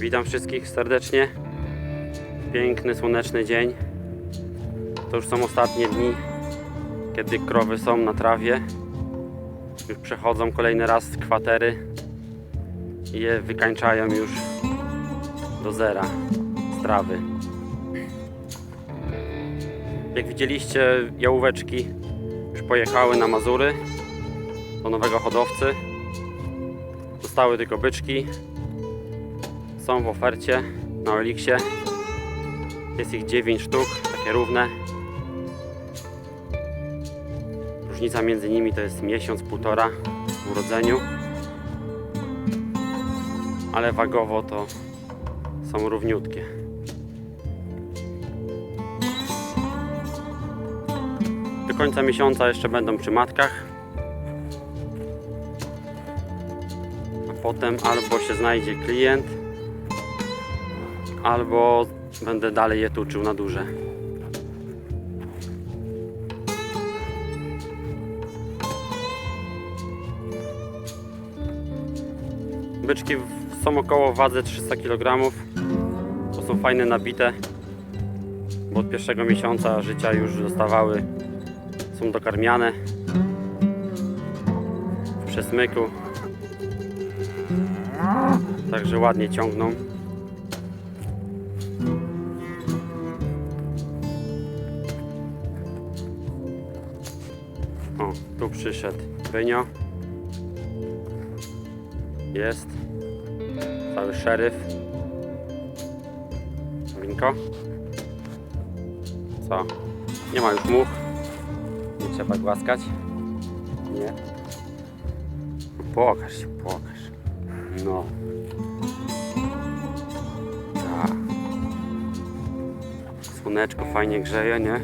Witam wszystkich serdecznie. Piękny, słoneczny dzień. To już są ostatnie dni, kiedy krowy są na trawie. Już przechodzą kolejny raz kwatery i je wykańczają już do zera z trawy. Jak widzieliście, jałóweczki już pojechały na Mazury do nowego hodowcy. Zostały tylko byczki. Są w ofercie na Oliksie. Jest ich 9 sztuk, takie równe. Różnica między nimi to jest miesiąc, półtora w urodzeniu. Ale wagowo to są równiutkie. Do końca miesiąca jeszcze będą przy matkach. A potem albo się znajdzie klient, albo będę dalej je tuczył na duże. Byczki są około wadze 300 kg. To są fajne nabite, bo od pierwszego miesiąca życia już dostawały, są dokarmiane w przesmyku. Także ładnie ciągną. O, tu przyszedł Wynio. Jest. Cały szeryf. Winko. Co? Nie ma już much. Nie trzeba głaskać. Nie. Pokaż się, pokaż. No. Tak. Słoneczko fajnie grzeje, nie?